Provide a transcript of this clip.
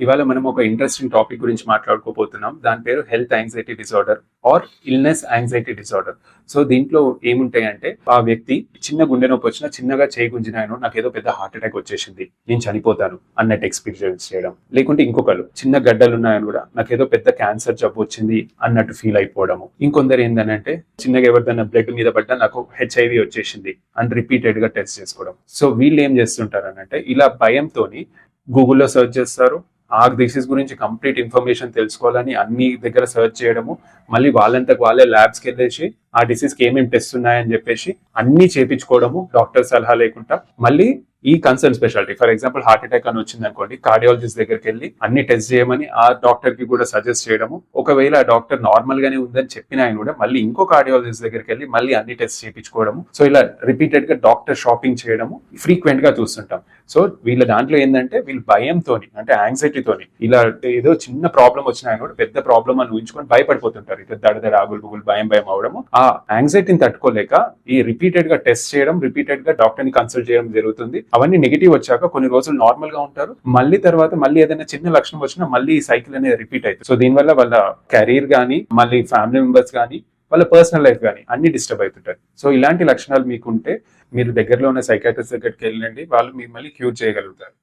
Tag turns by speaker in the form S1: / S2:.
S1: ఇవాళ మనం ఒక ఇంట్రెస్టింగ్ టాపిక్ గురించి మాట్లాడుకోబోతున్నాం. దాని పేరు health anxiety disorder or illness anxiety disorder so దీంట్లో ఏముంటాయంటే ఆ వ్యక్తి చిన్న గుండె నొప్పి వచ్చినా చిన్నగా చేయి గుంజినాను నాకు ఏదో పెద్ద హార్ట్ అటాక్ వచ్చేసింది. నేను చనిపోతాను అన్నట్టు ఎక్స్పీరియన్స్ చేయడం. లేకుంటే ఇంకొకరు చిన్న గడ్డలు ఉన్నాయని కూడా నాకు ఏదో పెద్ద క్యాన్సర్ జబ్బు వచ్చింది అన్నట్టు ఫీల్ అయిపోవడము. ఇంకొందరు ఏంటంటే చిన్నగా ఎవరిదైనా బ్లడ్ మీద పడ్డా నాకు హెచ్ఐవి వచ్చేసింది అని రిపీటెడ్గా టెస్ట్ చేసుకోవడం. సో వీళ్ళు ఏం చేస్తుంటారు అనంటే ఇలా భయంతోని గూగుల్లో సెర్చ్ చేస్తారు. ఆ డిసీజ్ గురించి కంప్లీట్ ఇన్ఫర్మేషన్ తెలుసుకోవాలని అన్ని దగ్గర సెర్చ్ చేయడము మళ్ళీ వాళ్ళంతకు వాళ్ళే ల్యాబ్స్కి వెళ్ళేసి ఆ డిసీజ్కి ఏమేమి టెస్ట్ ఉన్నాయని చెప్పేసి అన్ని చేపించుకోవడము డాక్టర్ సలహా లేకుండా. మళ్ళీ ఈ concern speciality for example heart attack అని వచ్చింది అనుకోండి కార్డియాలజిస్ట్ దగ్గరికి వెళ్ళి అన్ని టెస్ట్ చేయమని ఆ డాక్టర్కి కూడా సజెస్ట్ చేయడము. ఒకవేళ ఆ డాక్టర్ నార్మల్ గానే ఉందని చెప్పిన ఆయన కూడా మళ్ళీ ఇంకో కార్డియాలజిస్ట్ దగ్గరికి వెళ్ళి మళ్ళీ అన్ని టెస్ట్ చేయించుకోవడము సో ఇలా రిపీటెడ్గా డాక్టర్ షాపింగ్ చేయడము ఫ్రీక్వెంట్గా చూస్తుంటాం. సో వీళ్ళ దాంట్లో ఏంటంటే వీళ్ళు భయంతోని అంటే యాంగ్జైటీతోని ఇలా ఏదో చిన్న ప్రాబ్లం వచ్చినా కూడా పెద్ద ప్రాబ్లం అని ఊహించుకొని భయపడిపోతుంటారు. ఇట్లా దడదడ ఆగులు బుగులు భయం భయం అవడము. ఆ యాంగ్జైటీని తట్టుకోలేక ఈ రిపీటెడ్గా టెస్ట్ చేయడం రిపీటెడ్గా డాక్టర్ని కన్సల్ట్ చేయడం జరుగుతుంది. అవన్నీ నెగిటివ్ వచ్చాక కొన్ని రోజులు నార్మల్గా ఉంటారు. మళ్ళీ తర్వాత మళ్ళీ ఏదైనా చిన్న లక్షణం వచ్చినా మళ్ళీ ఈ సైకిల్ అనేది రిపీట్ అవుతుంది. సో దీనివల్ల వాళ్ళ కెరీర్ కానీ మళ్ళీ ఫ్యామిలీ మెంబర్స్ కానీ వాళ్ళ పర్సనల్ లైఫ్ కానీ అన్ని డిస్టర్బ్ అవుతుంటాయి సో ఇలాంటి లక్షణాలు మీకు ఉంటే మీరు దగ్గరలో ఉన్న సైకాట్రిస్ట్ దగ్గరికి వెళ్ళండి. వాళ్ళు మిమ్మల్ని మళ్ళీ క్యూర్ చేయగలుగుతారు.